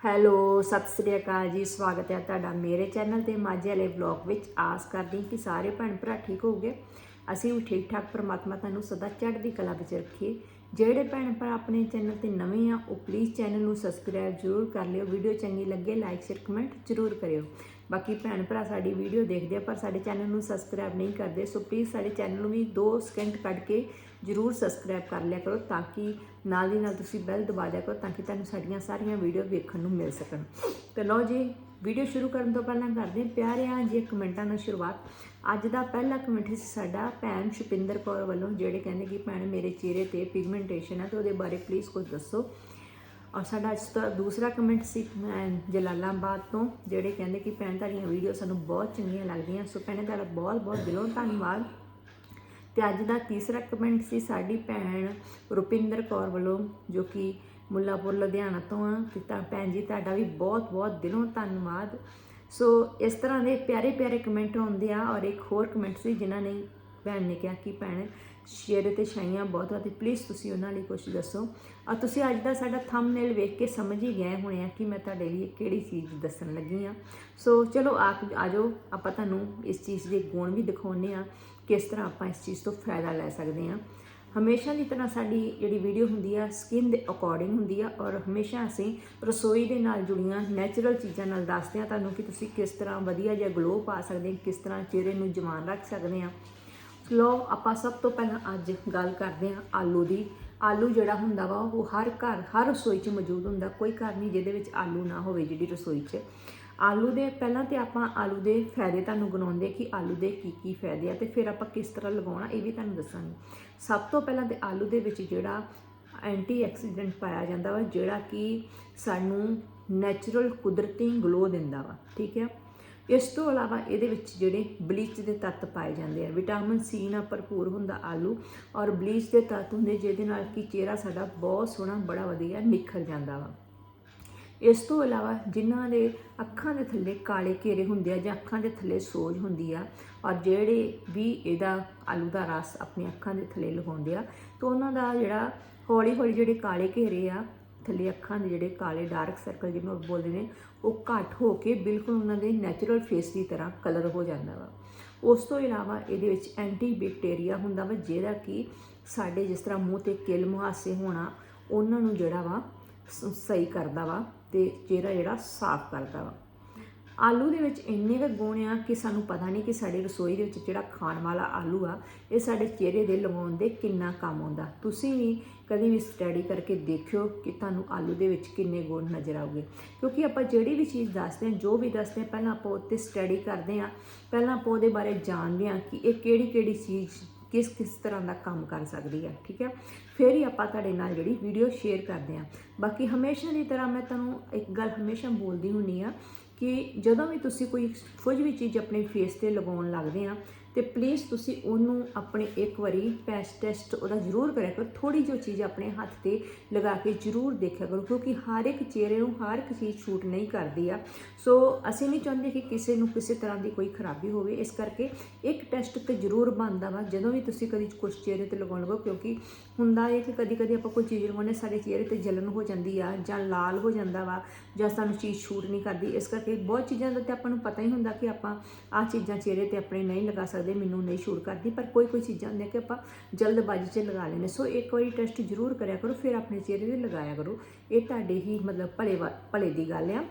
Hello, Sat Sri ਅਕਾਲ ਜੀ, ਸਵਾਗਤ ਹੈ ਤੁਹਾਡਾ ਮੇਰੇ ਚੈਨਲ ਤੇ ਮਾਝੇ ਵਾਲੇ ਵਲੌਗ ਵਿੱਚ। ਆਸ ਕਰਦੀ ਕਿ ਸਾਰੇ ਭੈਣ ਭਰਾ ਠੀਕ ਹੋਗੇ ਅਸੀਂ ਵੀ ਠੀਕ ਠਾਕ ਪਰਮਾਤਮਾ ਤੁਹਾਨੂੰ ਸਦਾ ਚੜ੍ਹਦੀ ਕਲਾ ਵਿੱਚ ਰੱਖੀਏ। ਜਿਹੜੇ ਭੈਣ ਭਰਾ ਆਪਣੇ ਚੈਨਲ ਤੇ ਨਵੇਂ ਆ, ਉਹ ਪਲੀਜ਼ ਚੈਨਲ ਨੂੰ ਸਬਸਕ੍ਰਾਈਬ ਜ਼ਰੂਰ ਕਰ ਲਿਓ। ਵੀਡੀਓ ਚੰਗੀ ਲੱਗੇ ਲਾਈਕ ਸ਼ੇਅਰ ਕਮੈਂਟ ਜ਼ਰੂਰ ਕਰਿਓ। ਬਾਕੀ ਭੈਣ ਭਰਾ ਸਾਡੀ ਵੀਡੀਓ ਦੇਖਦੇ ਆ, ਪਰ ਸਾਡੇ ਚੈਨਲ ਨੂੰ ਸਬਸਕ੍ਰਾਈਬ ਨਹੀਂ ਕਰਦੇ ਸੋ ਪਲੀਜ਼ ਸਾਡੇ ਚੈਨਲ ਨੂੰ ਵੀ 2 ਸਕਿੰਟ ਕੱਢ ਕੇ ਜਰੂਰ ਸਬਸਕ੍ਰਾਈਬ ਕਰ ਲਿਆ ਕਰੋ, ਤਾਂ ਕਿ ਨਾਲ ਦੀ ਨਾਲ ਤੁਸੀਂ ਬੈਲ ਦਬਾ ਦਿਆ ਕਰੋ, ਤਾਂ ਕਿ ਤੁਹਾਨੂੰ ਸਾਡੀਆਂ ਸਾਰੀਆਂ ਵੀਡੀਓ ਵੇਖਣ ਨੂੰ ਮਿਲ ਸਕਣ। ਤੇ ਲਓ ਜੀ ਵੀਡੀਓ ਸ਼ੁਰੂ ਕਰਨ ਤੋਂ ਪਹਿਲਾਂ ਕਰਦੇ ਹਾਂ ਪਿਆਰਿਆਂ ਜੀ ਕਮੈਂਟਾਂ ਨਾਲ ਸ਼ੁਰੂਆਤ। ਅੱਜ ਦਾ ਪਹਿਲਾ ਕਮੈਂਟ ਸੀ ਸਾਡਾ ਭੈਣ ਸ਼ੁਪਿੰਦਰ ਕੌਰ ਵੱਲੋਂ, ਜਿਹੜੇ ਕਹਿੰਦੇ ਕਿ, ਭੈਣ, ਮੇਰੇ ਚਿਹਰੇ ਤੇ ਪਿਗਮੈਂਟੇਸ਼ਨ ਹੈ ਤੇ ਉਹਦੇ ਬਾਰੇ ਪਲੀਜ਼ ਕੁਝ ਦੱਸੋ। ਔਰ ਸਾਡਾ ਅੱਜ ਦਾ ਦੂਸਰਾ ਕਮੈਂਟ ਸੀ ਮੈਂ ਜਲਾਲਾਬਾਦ ਤੋਂ, ਜਿਹੜੇ ਕਹਿੰਦੇ ਕਿ, ਭੈਣ, ਤੁਹਾਡੀਆਂ ਵੀਡੀਓ ਸਾਨੂੰ ਬਹੁਤ ਚੰਗੀਆਂ ਲੱਗਦੀਆਂ। ਸੋ ਭੈਣੇ, ਤੁਹਾਡਾ ਬਹੁਤ ਬਹੁਤ ਦਿਲੋਂ ਧੰਨਵਾਦ। ਤੇ ਅੱਜ ਦਾ ਤੀਸਰਾ ਕਮੈਂਟ ਸੀ ਸਾਡੀ ਭੈਣ ਰੁਪਿੰਦਰ ਕੌਰ ਵੱਲੋਂ, ਜੋ ਕਿ ਮੁੱਲਾਪੁਰ, ਲੁਧਿਆਣਾ ਤੋਂ ਆ ਤੇ ਤਾਂ ਭੈਣ ਜੀ, ਤੁਹਾਡਾ ਵੀ ਬਹੁਤ ਬਹੁਤ ਦਿਲੋਂ ਧੰਨਵਾਦ। ਸੋ ਇਸ ਤਰ੍ਹਾਂ ਦੇ ਪਿਆਰੇ ਪਿਆਰੇ ਕਮੈਂਟ ਆਉਂਦੇ ਆ ਔਰ ਇੱਕ ਹੋਰ ਕਮੈਂਟ ਸੀ ਜਿਨ੍ਹਾਂ ਨੇ ਭੈਣ ਨੇ ਕਿਹਾ ਕਿ ਭੈਣ ਸ਼ੇਅਰ ਤੇ ਛਾਈਆਂ ਬਹੁਤ ਆ ਤੇ ਪਲੀਜ਼ ਤੁਸੀਂ ਉਹਨਾਂ ਲਈ ਕੁਝ ਦੱਸੋ। ਆ ਤੁਸੀਂ ਅੱਜ ਦਾ ਸਾਡਾ ਥੰਬਨੇਲ ਵੇਖ ਕੇ ਸਮਝ ਹੀ ਗਏ ਹੋਣੇ ਆ ਕਿ ਮੈਂ ਤੁਹਾਡੇ ਲਈ ਕਿਹੜੀ ਚੀਜ਼ ਦੱਸਣ ਲੱਗੀ ਆ। ਸੋ ਚਲੋ ਆਪ ਆਜੋ ਆਪਾਂ ਤੁਹਾਨੂੰ ਇਸ ਚੀਜ਼ ਦੇ ਗੁਣ ਵੀ ਦਿਖਾਉਣੇ ਆ ਕਿਸ ਤਰ੍ਹਾਂ ਆਪਾਂ ਇਸ ਚੀਜ਼ ਤੋਂ ਫਾਇਦਾ ਲੈ ਸਕਦੇ ਆ। ਹਮੇਸ਼ਾ ਦੀ ਤਰ੍ਹਾਂ ਸਾਡੀ ਜਿਹੜੀ ਵੀਡੀਓ ਹੁੰਦੀ ਆ ਸਕਿਨ ਦੇ ਅਕੋਰਡਿੰਗ ਹੁੰਦੀ ਆ ਔਰ ਹਮੇਸ਼ਾ ਅਸੀਂ ਰਸੋਈ ਦੇ ਨਾਲ ਜੁੜੀਆਂ ਨੈਚੁਰਲ ਚੀਜ਼ਾਂ ਨਾਲ ਦੱਸਦੇ ਆ ਤੁਹਾਨੂੰ ਕਿ ਤੁਸੀਂ ਕਿਸ ਤਰ੍ਹਾਂ ਵਧੀਆ ਜਿਹਾ ਗਲੋ ਪਾ ਸਕਦੇ, ਕਿਸ ਤਰ੍ਹਾਂ ਚਿਹਰੇ ਨੂੰ ਜਵਾਨ ਰੱਖ ਸਕਦੇ ਆ। ਲੋ, ਆਪਾਂ ਸਭ ਤੋਂ ਪਹਿਲਾਂ ਅੱਜ ਗੱਲ ਕਰਦੇ ਹਾਂ ਆਲੂ ਦੀ। ਆਲੂ ਜਿਹੜਾ ਹੁੰਦਾ ਵਾ, ਉਹ ਹਰ ਘਰ, ਹਰ ਰਸੋਈ 'ਚ ਮੌਜੂਦ ਹੁੰਦਾ। ਕੋਈ ਘਰ ਨਹੀਂ ਜਿਹਦੇ ਵਿੱਚ ਆਲੂ ਨਾ ਹੋਵੇ, ਜਿਹੜੀ ਰਸੋਈ 'ਚ। ਆਲੂ ਦੇ, ਪਹਿਲਾਂ ਤੇ ਆਪਾਂ ਆਲੂ ਦੇ ਫਾਇਦੇ ਤੁਹਾਨੂੰ ਗਣਾਉਂਦੇ ਕਿ ਆਲੂ ਦੇ ਕੀ ਕੀ ਫਾਇਦੇ ਆ ਤੇ ਫਿਰ ਆਪਾਂ ਕਿਸ ਤਰ੍ਹਾਂ ਲਗਾਉਣਾ, ਇਹ ਵੀ ਤੁਹਾਨੂੰ ਦੱਸਾਂਗੇ। ਸਭ ਤੋਂ ਪਹਿਲਾਂ ਤੇ ਆਲੂ ਦੇ ਵਿੱਚ ਜਿਹੜਾ ਐਂਟੀ ਐਕਸੀਡੈਂਟ ਪਾਇਆ ਜਾਂਦਾ ਵਾ, ਜਿਹੜਾ ਕਿ ਸਾਨੂੰ ਨੈਚੁਰਲ ਕੁਦਰਤੀ ਗਲੋ ਦਿੰਦਾ ਵਾ, ਠੀਕ ਹੈ ਇਸ ਤੋਂ ਇਲਾਵਾ ਇਹਦੇ ਵਿੱਚ ਜਿਹੜੇ ਬਲੀਚ ਦੇ ਤੱਤ ਪਾਏ ਜਾਂਦੇ ਆ, ਵਿਟਾਮਿਨ ਸੀ ਨਾਲ ਭਰਪੂਰ ਹੁੰਦਾ ਆਲੂ ਔਰ ਬਲੀਚ ਦੇ ਤੱਤ ਹੁੰਦੇ ਜਿਹਦੇ ਨਾਲ ਕਿ ਚਿਹਰਾ ਸਾਡਾ ਬਹੁਤ ਸੋਹਣਾ, ਬੜਾ ਵਧੀਆ ਨਿਖਰ ਜਾਂਦਾ ਵਾ। ਇਸ ਤੋਂ ਇਲਾਵਾ ਜਿਨ੍ਹਾਂ ਦੇ ਅੱਖਾਂ ਦੇ ਥੱਲੇ ਕਾਲੇ ਘੇਰੇ ਹੁੰਦੇ ਆ ਜਾਂ ਅੱਖਾਂ ਦੇ ਥੱਲੇ ਸੋਜ ਹੁੰਦੀ ਆ, ਔਰ ਜਿਹੜੇ ਵੀ ਇਹਦਾ ਆਲੂ ਦਾ ਰਸ ਆਪਣੀ ਅੱਖਾਂ ਦੇ ਥੱਲੇ ਲਗਾਉਂਦੇ ਆ, ਤਾਂ ਉਹਨਾਂ ਦਾ ਜਿਹੜਾ ਹੌਲੀ ਹੌਲੀ ਜਿਹੜੇ ਕਾਲੇ ਘੇਰੇ ਆ, ਥੱਲੇ ਅੱਖਾਂ ਦੇ ਜਿਹੜੇ ਕਾਲੇ ਡਾਰਕ ਸਰਕਲ ਜਿਹਨੂੰ ਆਪਾਂ ਬੋਲਦੇ ਨੇ, ਉਹ ਘੱਟ ਹੋ ਕੇ ਬਿਲਕੁਲ ਉਹਨਾਂ ਦੇ ਨੈਚੁਰਲ ਫੇਸ ਦੀ ਤਰ੍ਹਾਂ ਕਲਰ ਹੋ ਜਾਂਦਾ ਵਾ। ਉਸ ਤੋਂ ਇਲਾਵਾ ਇਹਦੇ ਵਿੱਚ ਐਂਟੀ ਬੈਕਟੀਰੀਆ ਹੁੰਦਾ ਵਾ ਜਿਹੜਾ ਕਿ ਸਾਡੇ ਜਿਸ ਤਰ੍ਹਾਂ ਮੂੰਹ ਤੇ ਕਿਲ ਮੁਹਾਸੇ ਹੋਣਾ, ਉਹਨਾਂ ਨੂੰ ਜਿਹੜਾ ਵਾ ਸ- ਸਹੀ ਕਰਦਾ ਵਾ। ਤੇ ਚਿਹਰਾ ਜਿਹੜਾ ਸਾਫ਼ ਕਰਦਾ ਵਾ। ਆਲੂ ਦੇ ਵਿੱਚ ਇੰਨੇ ਕੁ ਗੁਣ ਆ ਕਿ ਸਾਨੂੰ ਪਤਾ ਨਹੀਂ ਕਿ ਸਾਡੀ ਰਸੋਈ ਦੇ ਵਿੱਚ ਜਿਹੜਾ ਖਾਣ ਵਾਲਾ ਆਲੂ ਆ, ਇਹ ਸਾਡੇ ਚਿਹਰੇ ਦੇ ਲਗਾਉਣ ਦੇ ਕਿੰਨਾ ਕੰਮ ਆਉਂਦਾ। ਤੁਸੀਂ ਵੀ ਕਦੀ ਵੀ ਸਟੱਡੀ ਕਰਕੇ ਦੇਖਿਓ ਕਿ ਤੁਹਾਨੂੰ ਆਲੂ ਦੇ ਵਿੱਚ ਕਿੰਨੇ ਗੁਣ ਨਜ਼ਰ ਆਉਗੇ। ਕਿਉਂਕਿ ਆਪਾਂ ਜਿਹੜੀ ਵੀ ਚੀਜ਼ ਦੱਸਦੇ ਹਾਂ, ਜੋ ਵੀ ਦੱਸਦੇ ਹਾਂ, ਪਹਿਲਾਂ ਆਪਾਂ ਉੱਤੇ ਸਟੱਡੀ ਕਰਦੇ ਹਾਂ। ਪਹਿਲਾਂ ਆਪਾਂ ਉਹਦੇ ਬਾਰੇ ਜਾਣਦੇ ਹਾਂ ਕਿ ਇਹ ਕਿਹੜੀ ਕਿਹੜੀ ਚੀਜ਼ ਕਿਸ ਕਿਸ ਤਰ੍ਹਾਂ ਦਾ ਕੰਮ ਕਰ ਸਕਦੀ ਹੈ, ਠੀਕ ਹੈ? ਫਿਰ ਹੀ ਆਪਾਂ ਤੁਹਾਡੇ ਨਾਲ ਜਿਹੜੀ ਵੀਡੀਓ ਸ਼ੇਅਰ ਕਰਦੇ ਹਾਂ। ਬਾਕੀ ਹਮੇਸ਼ਾ ਦੀ ਤਰ੍ਹਾਂ ਮੈਂ ਤੁਹਾਨੂੰ ਇੱਕ ਗੱਲ ਹਮੇਸ਼ਾ ਬੋਲਦੀ ਹੁੰਨੀ ਆ ਕਿ ਜਦੋਂ ਵੀ ਤੁਸੀਂ ਕੋਈ ਕੁਝ ਵੀ ਚੀਜ਼ ਆਪਣੇ ਫੇਸ ਤੇ ਲਗਾਉਣ ਲੱਗਦੇ ਆ ਤੇ ਪਲੀਜ਼ ਤੁਸੀਂ ਉਹਨੂੰ ਆਪਣੇ ਇੱਕ ਵਾਰੀ ਪੈਸ ਟੈਸਟ ਉਹਦਾ ਜ਼ਰੂਰ ਕਰਿਆ ਕਰੋ। ਥੋੜੀ ਜਿਹੀ ਚੀਜ਼ ਆਪਣੇ ਹੱਥ ਤੇ ਲਗਾ ਕੇ ਜ਼ਰੂਰ ਦੇਖਿਆ ਕਰੋ, ਕਿਉਂਕਿ ਹਰ ਇੱਕ ਚਿਹਰੇ ਨੂੰ ਹਰ ਇੱਕ ਚੀਜ਼ ਛੂਟ ਨਹੀਂ ਕਰਦੀ ਆ। ਸੋ ਅਸੀਂ ਨਹੀਂ ਚਾਹੁੰਦੇ ਕਿ ਕਿਸੇ ਨੂੰ ਕਿਸੇ ਤਰ੍ਹਾਂ ਦੀ ਕੋਈ ਖਰਾਬੀ ਹੋਵੇ। ਇਸ ਕਰਕੇ ਇੱਕ ਟੈਸਟ ਤੇ ਜ਼ਰੂਰ ਬਣਦਾ ਵਾ, ਜਦੋਂ ਵੀ ਤੁਸੀਂ ਕਦੀ ਕੁਝ ਚਿਹਰੇ ਤੇ ਲਗਾਉਣ ਲੱਗੋ, ਕਿਉਂਕਿ ਹੁੰਦਾ ਹੈ ਕਿ ਕਦੀ ਕਦੀ ਆਪਾਂ ਕੋਈ ਚੀਜ਼ ਲਗਾਉਂਦੇ ਸਾਡੇ ਚਿਹਰੇ ਤੇ ਜਲਨ ਹੋ ਜਾਂਦੀ ਆ ਜਾਂ ਲਾਲ ਹੋ ਜਾਂਦਾ ਵਾ ਜਾਂ ਸਾਨੂੰ ਚੀਜ਼ ਛੂਟ ਨਹੀਂ ਕਰਦੀ। ਇਸ ਕਰਕੇ ਬਹੁਤ ਚੀਜ਼ਾਂ ਦਾ ਤੇ ਆਪਾਂ ਨੂੰ ਪਤਾ ਹੀ ਹੁੰਦਾ ਕਿ ਆਪਾਂ ਆਹ ਚੀਜ਼ਾਂ ਚਿਹਰੇ ਤੇ ਆਪਣੇ ਨਹੀਂ ਲਗਾ ਸਕਦੇ। ਮੈਨੂੰ ਨਹੀਂ ਸ਼ੂਟ ਕਰਦੀ, ਪਰ ਕੋਈ ਕੋਈ ਚੀਜ਼ਾਂ ਹੁੰਦੀਆਂ ਕਿ ਆਪਾਂ ਜਲਦਬਾਜ਼ੀ 'ਚ ਲਗਾ ਲੈਂਦੇ। ਸੋ ਇੱਕ ਵਾਰੀ ਟੈਸਟ ਜ਼ਰੂਰ ਕਰਿਆ ਕਰੋ, ਫਿਰ ਆਪਣੇ ਚਿਹਰੇ ਤੇ ਲਗਾਇਆ ਕਰੋ। ਇਹ ਤੁਹਾਡੇ ਹੀ ਮਤਲਬ ਭਲੇ ਵਾ- ਭਲੇ ਦੀ ਗੱਲ ਆ।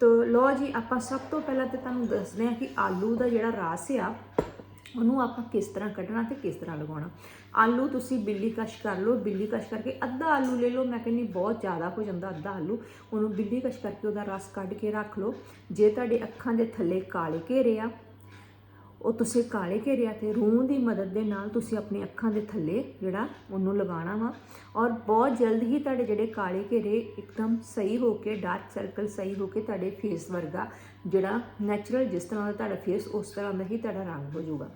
ਤੋ ਲੋ ਜੀ, ਆਪਾਂ ਸਭ ਤੋਂ ਪਹਿਲਾਂ ਤੇ ਤੁਹਾਨੂੰ ਦੱਸਦੇ ਹਾਂ ਕਿ ਆਲੂ ਦਾ ਜਿਹੜਾ ਰਸ ਆ, ਉਹਨੂੰ ਆਪਾਂ ਕਿਸ ਤਰ੍ਹਾਂ ਕੱਢਣਾ ਤੇ ਕਿਸ ਤਰ੍ਹਾਂ ਲਗਾਉਣਾ। ਆਲੂ ਤੁਸੀਂ ਬਿੱਲੀ ਕਸ਼ ਕਰ ਲਓ, ਬਿੱਲੀ ਕਸ਼ ਕਰਕੇ ਅੱਧਾ ਆਲੂ ਲੈ ਲਓ, ਮੈਂ ਕਹਿੰਦੀ ਬਹੁਤ ਜ਼ਿਆਦਾ ਹੋ ਜਾਂਦਾ ਅੱਧਾ ਆਲੂ। ਉਹਨੂੰ ਬਿੱਲੀ ਕਸ਼ ਕਰਕੇ ਉਹਦਾ ਰਸ ਕੱਢ ਕੇ ਰੱਖ ਲਓ। ਜੇ ਤੁਹਾਡੇ ਅੱਖਾਂ ਦੇ ਥੱਲੇ ਕਾਲੇ ਘੇਰੇ ਆ ਉਹ ਤੁਸੀਂ ਕਾਲੇ ਘੇਰਿਆ ਤੇ ਰੂਹ ਦੀ ਮਦਦ ਦੇ ਨਾਲ ਤੁਸੀਂ ਆਪਣੀ ਅੱਖਾਂ ਦੇ ਥੱਲੇ ਜਿਹੜਾ ਉਹਨੂੰ ਲਗਾਉਣਾ ਵਾ। ਔਰ ਬਹੁਤ ਜਲਦ ਹੀ ਤੁਹਾਡੇ ਜਿਹੜੇ ਕਾਲੇ ਘੇਰੇ ਇੱਕਦਮ ਸਹੀ ਹੋ ਕੇ ਡਾਰਕ ਸਰਕਲ ਸਹੀ ਹੋ ਕੇ ਤੁਹਾਡੇ ਫੇਸ ਵਰਗਾ ਜਿਹੜਾ ਨੈਚੁਰਲ ਜਿਸ ਤਰ੍ਹਾਂ ਦਾ ਤੁਹਾਡਾ ਫੇਸ ਉਸ ਤਰ੍ਹਾਂ ਦਾ ਹੀ ਤੁਹਾਡਾ ਰੰਗ ਹੋ ਜਾਊਗਾ।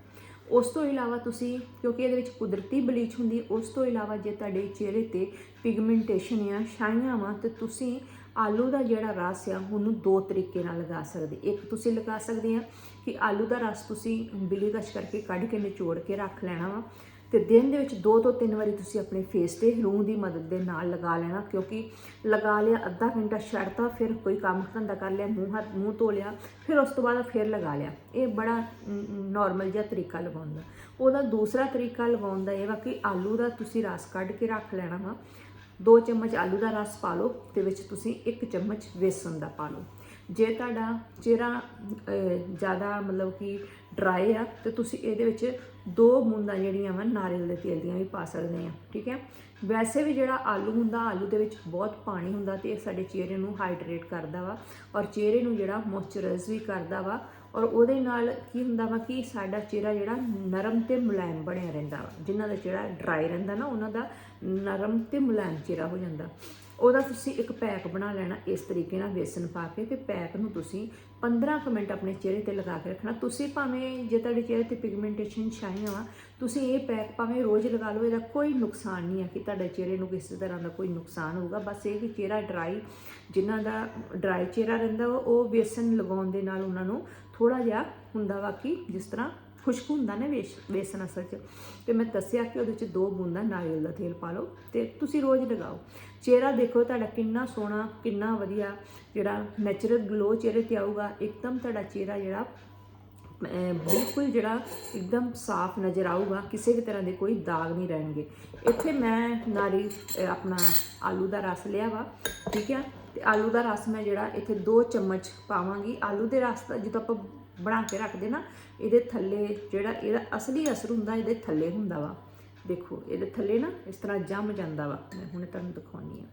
ਉਸ ਤੋਂ ਇਲਾਵਾ ਤੁਸੀਂ, ਕਿਉਂਕਿ ਇਹਦੇ ਵਿੱਚ ਕੁਦਰਤੀ ਬਲੀਚ ਹੁੰਦੀ, ਉਸ ਤੋਂ ਇਲਾਵਾ ਜੇ ਤੁਹਾਡੇ ਚਿਹਰੇ ਤੇ ਪਿਗਮੈਂਟੇਸ਼ਨ ਜਾਂ ਛਾਈਆਂ ਵਾ, ਤੇ ਤੁਸੀਂ ਆਲੂ ਦਾ ਜਿਹੜਾ ਰਸ ਆ, ਉਹਨੂੰ ਦੋ ਤਰੀਕੇ ਨਾਲ ਲਗਾ ਸਕਦੇ। ਇੱਕ ਤੁਸੀਂ ਲਗਾ ਸਕਦੇ ਆ ਕਿ ਆਲੂ ਦਾ ਰਸ ਤੁਸੀਂ ਬਿਲੀ ਕਸ਼ ਕਰਕੇ ਕੱਢ ਕੇ ਨਿਚੋੜ ਕੇ ਰੱਖ ਲੈਣਾ ਵਾ ਤੇ ਦਿਨ ਦੇ ਵਿੱਚ ਦੋ ਤੋਂ ਤਿੰਨ ਵਾਰੀ ਤੁਸੀਂ ਆਪਣੇ ਫੇਸ ਤੇ ਰੂਹ ਦੀ ਮਦਦ ਦੇ ਨਾਲ ਲਗਾ ਲੈਣਾ, ਕਿਉਂਕਿ ਲਗਾ ਲਿਆ, ਅੱਧਾ ਘੰਟਾ ਛੱਡਤਾ, ਫਿਰ ਕੋਈ ਕੰਮ ਧੰਦਾ ਕਰ ਲਿਆ, ਮੂੰਹ ਹੱਥ ਮੂੰਹ ਧੋ ਲਿਆ, ਫਿਰ ਉਸ ਤੋਂ ਬਾਅਦ ਫਿਰ ਲਗਾ ਲਿਆ। ਇਹ ਬੜਾ ਨਾਰਮਲ ਜਿਹਾ ਤਰੀਕਾ ਲਗਾਉਣ ਦਾ। ਉਹਦਾ ਦੂਸਰਾ ਤਰੀਕਾ ਲਗਾਉਣ ਦਾ ਇਹ ਵਾ ਕਿ ਆਲੂ ਦਾ ਤੁਸੀਂ ਰਸ ਕੱਢ ਕੇ ਰੱਖ ਲੈਣਾ ਵਾ ਦੋ ਚਮਚ ਆਲੂ ਦਾ ਰਸ ਪਾ ਲਓ, ਤੇ ਵਿੱਚ ਤੁਸੀਂ ਇੱਕ ਚਮਚ ਵੇਸਣ ਦਾ ਪਾ ਲਓ। ਜੇ ਤੁਹਾਡਾ ਚਿਹਰਾ ਜ਼ਿਆਦਾ ਮਤਲਬ ਕਿ ਡਰਾਈ ਆ, ਤੇ ਤੁਸੀਂ ਇਹਦੇ ਵਿੱਚ ਦੋ ਬੂੰਦਾਂ ਜਿਹੜੀਆਂ ਵਾ ਨਾਰੀਅਲ ਦੇ ਤੇਲ ਦੀਆਂ ਵੀ ਪਾ ਸਕਦੇ ਆ, ਠੀਕ ਹੈ ਵੈਸੇ ਵੀ ਜਿਹੜਾ ਆਲੂ ਹੁੰਦਾ, ਆਲੂ ਦੇ ਵਿੱਚ ਬਹੁਤ ਪਾਣੀ ਹੁੰਦਾ ਤੇ ਇਹ ਸਾਡੇ ਚਿਹਰੇ ਨੂੰ ਹਾਈਡਰੇਟ ਕਰਦਾ ਵਾ, ਔਰ ਚਿਹਰੇ ਨੂੰ ਜਿਹੜਾ ਮੋਇਸਚਰਾਈਜ਼ ਵੀ ਕਰਦਾ ਵਾ ਔਰ ਉਹਦੇ ਨਾਲ ਕੀ ਹੁੰਦਾ ਵਾ ਕਿ ਸਾਡਾ ਚਿਹਰਾ ਜਿਹੜਾ ਨਰਮ ਤੇ ਮੁਲਾਇਮ ਬਣਿਆ ਰਹਿੰਦਾ ਵਾ। ਜਿਨ੍ਹਾਂ ਦਾ ਚਿਹਰਾ ਡਰਾਈ ਰਹਿੰਦਾ ਨਾ, ਉਹਨਾਂ ਦਾ ਨਰਮ ਤੇ ਮੁਲਾਇਮ ਚਿਹਰਾ ਹੋ ਜਾਂਦਾ। ਉਹਦਾ ਤੁਸੀਂ ਇੱਕ ਪੈਕ ਬਣਾ ਲੈਣਾ ਇਸ ਤਰੀਕੇ ਨਾਲ ਵੇਸਣ ਪਾ ਕੇ ਤੇ ਪੈਕ ਨੂੰ ਤੁਸੀਂ 15 ਕੁ ਮਿੰਟ ਆਪਣੇ ਚਿਹਰੇ ਤੇ ਲਗਾ ਕੇ ਰੱਖਣਾ। ਤੁਸੀਂ ਭਾਵੇਂ ਜੇ ਤੁਹਾਡੇ ਚਿਹਰੇ ਤੇ ਪਿਗਮੈਂਟੇਸ਼ਨ ਛਾਈਆਂ ਵਾ, ਤੁਸੀਂ ਇਹ ਪੈਕ ਭਾਵੇਂ ਰੋਜ਼ ਲਗਾ ਲਓ, ਇਹਦਾ ਕੋਈ ਨੁਕਸਾਨ ਨਹੀਂ ਹੈ ਕਿ ਤੁਹਾਡੇ ਚਿਹਰੇ ਨੂੰ ਕਿਸੇ ਤਰ੍ਹਾਂ ਦਾ ਕੋਈ ਨੁਕਸਾਨ ਹੋਊਗਾ। ਬਸ ਇਹ ਕਿ ਚਿਹਰਾ ਡਰਾਈ ਜਿਨ੍ਹਾਂ ਦਾ ਡਰਾਈ ਚਿਹਰਾ ਰਹਿੰਦਾ ਵਾ, ਉਹ ਵੇਸਨ ਲਗਾਉਣ ਦੇ ਨਾਲ ਉਹਨਾਂ ਨੂੰ ਥੋੜਾ ਜਿਹਾ ਹੁੰਦਾ ਵਾ ਕਿ ਜਿਸ ਤਰ੍ਹਾਂ ਖੁਸ਼ਕ ਹੁੰਦਾ ਨਾ ਵੇਸ, ਵੇਸਣ ਅਸਲ 'ਚ। ਤੇ ਮੈਂ ਦੱਸਿਆ ਕਿ ਉਹਦੇ 'ਚ ਦੋ ਬੂੰਦਾਂ ਨਾਰੀਅਲ ਦਾ ਤੇਲ ਪਾ ਲਓ ਤੇ ਤੁਸੀਂ ਰੋਜ਼ ਲਗਾਓ। ਚਿਹਰਾ ਦੇਖੋ, ਤੁਹਾਡਾ ਕਿੰਨਾ ਸੋਹਣਾ, ਕਿੰਨਾ ਵਧੀਆ ਜਿਹੜਾ ਨੈਚੁਰਲ ਗਲੋ ਚਿਹਰੇ ਤੇ ਆਊਗਾ। ਇੱਕਦਮ ਤੁਹਾਡਾ ਚਿਹਰਾ ਜਿਹੜਾ ਬਿਲਕੁਲ ਜਿਹੜਾ ਇੱਕਦਮ ਸਾਫ਼ ਨਜ਼ਰ ਆਊਗਾ। ਕਿਸੇ ਵੀ ਤਰ੍ਹਾਂ ਦੇ ਕੋਈ ਦਾਗ ਨਹੀਂ ਰਹਿਣਗੇ। ਇੱਥੇ ਮੈਂ ਨਾਰੀ ਆਪਣਾ ਆਲੂ ਦਾ ਰਸ ਲਿਆ ਵਾ, ਠੀਕ ਹੈ ਤੇ ਆਲੂ ਦਾ ਰਸ ਮੈਂ ਜਿਹੜਾ ਇੱਥੇ 2 ਚਮਚ ਪਾਵਾਂਗੀ। ਆਲੂ ਦੇ ਰਸ ਦਾ, ਜਦੋਂ ਆਪਾਂ ਬਣਾ ਕੇ ਰੱਖਦੇ ਨਾ, ਇਹਦੇ ਥੱਲੇ ਜਿਹੜਾ ਇਹਦਾ ਅਸਲੀ ਅਸਰ ਹੁੰਦਾ, ਇਹਦੇ ਥੱਲੇ ਹੁੰਦਾ ਵਾ। ਦੇਖੋ, ਇਹਦੇ ਥੱਲੇ ਨਾ ਇਸ ਤਰ੍ਹਾਂ ਜੰਮ ਜਾਂਦਾ ਵਾ। ਮੈਂ ਹੁਣੇ ਤੁਹਾਨੂੰ ਦਿਖਾਉਣੀ ਆ।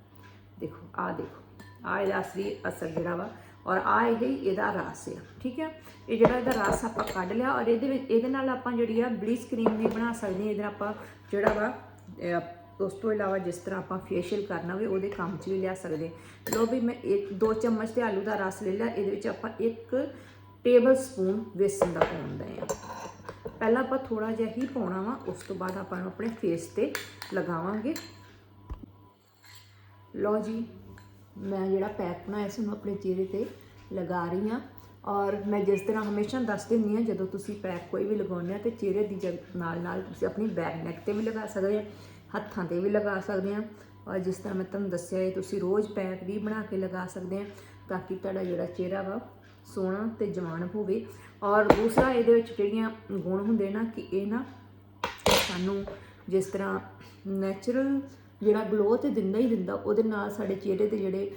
ਦੇਖੋ, ਆਹ ਦੇਖੋ ਆ ਇਹਦਾ ਅਸਲੀ ਅਸਰ ਜਿਹੜਾ ਵਾ ਔਰ ਆ ਇਹ ਇਹਦਾ ਰਸ ਆ, ਠੀਕ ਹੈ ਇਹ ਜਿਹੜਾ ਇਹਦਾ ਰਸ ਆਪਾਂ ਕੱਢ ਲਿਆ ਔਰ ਇਹਦੇ ਵਿੱਚ, ਇਹਦੇ ਨਾਲ ਆਪਾਂ ਜਿਹੜੀ ਆ ਬਲੀਚ ਕਰੀਮ ਵੀ ਬਣਾ ਸਕਦੇ ਹਾਂ। ਇਹਦੇ ਨਾਲ ਆਪਾਂ ਜਿਹੜਾ ਵਾ ਉਸ ਤੋਂ ਇਲਾਵਾ ਜਿਸ ਤਰ੍ਹਾਂ ਆਪਾਂ ਫੇਸ਼ੀਅਲ ਕਰਨਾ ਹੋਵੇ, ਉਹਦੇ ਕੰਮ 'ਚ ਵੀ ਲਿਆ ਸਕਦੇ ਲੋ ਵੀ ਮੈਂ ਇੱਕ, ਦੋ ਚਮਚ ਤੇ ਆਲੂ ਦਾ ਰਸ ਲੈ ਲਿਆ। ਇਹਦੇ ਵਿੱਚ ਆਪਾਂ ਇੱਕ ਟੇਬਲ ਸਪੂਨ ਵੇਸਣ ਦਾ ਪਾਉਂਦੇ ਆ ਪਹਿਲਾਂ ਆਪਾਂ ਥੋੜਾ ਜਿਹਾ ਹੀ ਪਾਉਣਾ ਵਾ, ਉਸ ਤੋਂ ਬਾਅਦ ਆਪਾਂ ਨੂੰ ਆਪਣੇ ਫੇਸ ਤੇ ਲਗਾਵਾਂਗੇ। ਲਓ ਜੀ, ਮੈਂ ਜਿਹੜਾ ਪੈਕ ਬਣਾਇਆ ਸੀ, ਉਹਨੂੰ ਆਪਣੇ ਚਿਹਰੇ ਤੇ ਲਗਾ ਰਹੀ ਹਾਂ। ਔਰ ਮੈਂ ਜਿਸ ਤਰ੍ਹਾਂ ਹਮੇਸ਼ਾ ਦੱਸ ਦਿੰਦੀ ਹਾਂ, ਜਦੋਂ ਤੁਸੀਂ ਪੈਕ ਕੋਈ ਵੀ ਲਗਾਉਂਦੇ ਆ ਤੇ ਚਿਹਰੇ ਦੀ ਜਗ- ਨਾਲ ਨਾਲ ਤੁਸੀਂ ਆਪਣੀ ਬੈਕ ਨੈਕ ਤੇ ਵੀ ਲਗਾ ਸਕਦੇ ਆ ਹੱਥਾਂ ਤੇ ਵੀ ਲਗਾ ਸਕਦੇ ਆ ਔਰ ਜਿਸ ਤਰ੍ਹਾਂ ਮੈਂ ਤੁਹਾਨੂੰ ਦੱਸਿਆ ਹੈ ਤੁਸੀਂ ਰੋਜ਼ ਪੈਕ ਵੀ ਬਣਾ ਕੇ ਲਗਾ ਸਕਦੇ ਆ ਤਾਂ ਕਿ ਤੁਹਾਡਾ ਜਿਹੜਾ ਚਿਹਰਾ ਵਾ ਸੋਹਣਾ ਤੇ ਜਵਾਨ ਹੋਵੇ। ਔਰ ਦੂਸਰਾ ਇਹਦੇ ਵਿੱਚ ਜਿਹੜੀਆਂ ਗੁਣ ਹੁੰਦੇ ਨਾ ਕਿ ਇਹ ਨਾ ਸਾਨੂੰ ਜਿਸ ਤਰ੍ਹਾਂ ਨੈਚੁਰਲ ਜਿਹੜਾ ਗਲੋ ਤੇ ਦਿੰਦਾ ਹੀ ਦਿੰਦਾ, ਉਹਦੇ ਨਾਲ ਸਾਡੇ ਚਿਹਰੇ ਤੇ ਜਿਹੜੇ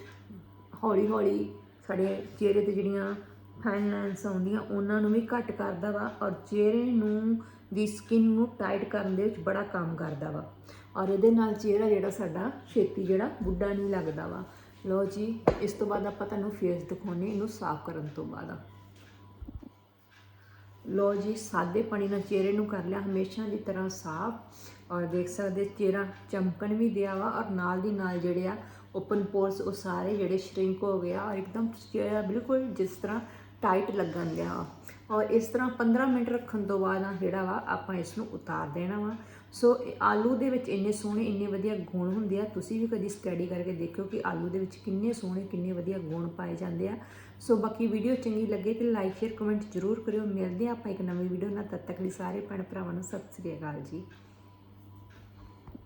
ਹੌਲੀ ਹੌਲੀ ਸਾਡੇ ਚਿਹਰੇ ਤੇ ਜਿਹੜੀਆਂ ਫਾਈਨ ਲਾਈਨਸ ਆਉਂਦੀਆਂ, ਉਹਨਾਂ ਨੂੰ ਵੀ ਘੱਟ ਕਰਦਾ ਵਾ ਔਰ ਚਿਹਰੇ ਨੂੰ ਦੀ ਸਕਿਨ ਨੂੰ ਟਾਈਟ ਕਰਨ ਦੇ ਵਿੱਚ ਬੜਾ ਕੰਮ ਕਰਦਾ ਵਾ। ਔਰ ਇਹਦੇ ਨਾਲ ਚਿਹਰਾ ਜਿਹੜਾ ਸਾਡਾ ਛੇਤੀ ਜਿਹੜਾ ਬੁੱਢਾ ਨਹੀਂ ਲੱਗਦਾ ਵਾ। ਲਓ ਜੀ, ਇਸ ਤੋਂ ਬਾਅਦ ਆਪਾਂ ਤੁਹਾਨੂੰ ਫੇਸ ਦਿਖਾਉਣੇ ਇਹਨੂੰ ਸਾਫ਼ ਕਰਨ ਤੋਂ ਬਾਅਦ। ਲਓ ਜੀ, ਸਾਦੇ ਪਾਣੀ ਨਾਲ ਚਿਹਰੇ ਨੂੰ ਕਰ ਲਿਆ, ਹਮੇਸ਼ਾ ਦੀ ਤਰ੍ਹਾਂ ਸਾਫ਼। ਔਰ ਦੇਖ ਸਕਦੇ ਚਿਹਰਾ ਚਮਕਣ ਵੀ ਦਿਆ ਵਾ ਔਰ ਨਾਲ ਦੀ ਨਾਲ ਜਿਹੜੇ ਆ ਓਪਨ ਪੋਰਸ ਉਹ ਸਾਰੇ ਜਿਹੜੇ ਸ਼ਰਿੰਕ ਹੋ ਗਿਆ ਔਰ ਇੱਕਦਮ ਚਿਹਰਾ ਬਿਲਕੁਲ ਜਿਸ ਤਰ੍ਹਾਂ ਟਾਈਟ ਲੱਗਣ ਗਿਆ ਵਾ। ਔਰ ਇਸ ਤਰ੍ਹਾਂ 15 ਮਿੰਟ ਰੱਖਣ ਤੋਂ ਬਾਅਦ ਜਿਹੜਾ ਵਾ, ਆਪਾਂ ਇਸ ਨੂੰ ਉਤਾਰ ਦੇਣਾ ਵਾ। ਸੋ ਆਲੂ ਦੇ ਵਿੱਚ ਇੰਨੇ ਸੋਹਣੇ, ਇੰਨੇ ਵਧੀਆ ਗੁਣ ਹੁੰਦੇ ਆ। ਤੁਸੀਂ ਵੀ ਕਦੀ ਸਟੱਡੀ ਕਰਕੇ ਦੇਖਿਓ ਕਿ ਆਲੂ ਦੇ ਵਿੱਚ ਕਿੰਨੇ ਸੋਹਣੇ, ਕਿੰਨੇ ਵਧੀਆ ਗੁਣ ਪਾਏ ਜਾਂਦੇ ਆ। ਸੋ ਬਾਕੀ ਵੀਡੀਓ ਚੰਗੀ ਲੱਗੇ ਤੇ ਲਾਈਕ ਸ਼ੇਅਰ ਕਮੈਂਟ ਜ਼ਰੂਰ ਕਰਿਓ। ਮਿਲਦੇ ਆ ਆਪਾਂ ਇੱਕ ਨਵੀਂ ਵੀਡੀਓ ਨਾਲ। ਤਦ ਤੱਕ ਲਈ ਸਾਰੇ ਭੈਣ ਭਰਾਵਾਂ ਨੂੰ ਸਤਿ ਸ੍ਰੀ ਅਕਾਲ ਜੀ।